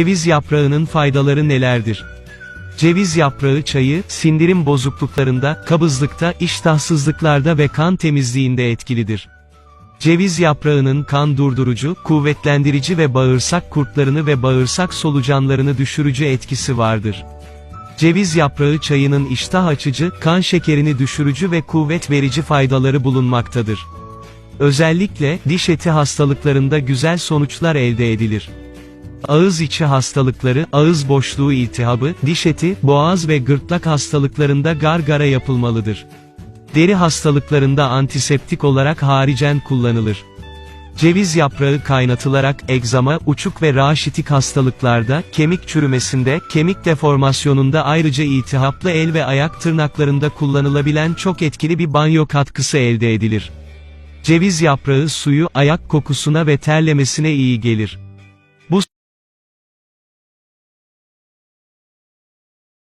Ceviz yaprağının faydaları nelerdir? Ceviz yaprağı çayı, sindirim bozukluklarında, kabızlıkta, iştahsızlıklarda ve kan temizliğinde etkilidir. Ceviz yaprağının kan durdurucu, kuvvetlendirici ve bağırsak kurtlarını ve bağırsak solucanlarını düşürücü etkisi vardır. Ceviz yaprağı çayının iştah açıcı, kan şekerini düşürücü ve kuvvet verici faydaları bulunmaktadır. Özellikle, diş eti hastalıklarında güzel sonuçlar elde edilir. Ağız içi hastalıkları, ağız boşluğu iltihabı, diş eti, boğaz ve gırtlak hastalıklarında gargara yapılmalıdır. Deri hastalıklarında antiseptik olarak haricen kullanılır. Ceviz yaprağı kaynatılarak egzama, uçuk ve raşitik hastalıklarda, kemik çürümesinde, kemik deformasyonunda ayrıca iltihaplı el ve ayak tırnaklarında kullanılabilen çok etkili bir banyo katkısı elde edilir. Ceviz yaprağı suyu, ayak kokusuna ve terlemesine iyi gelir.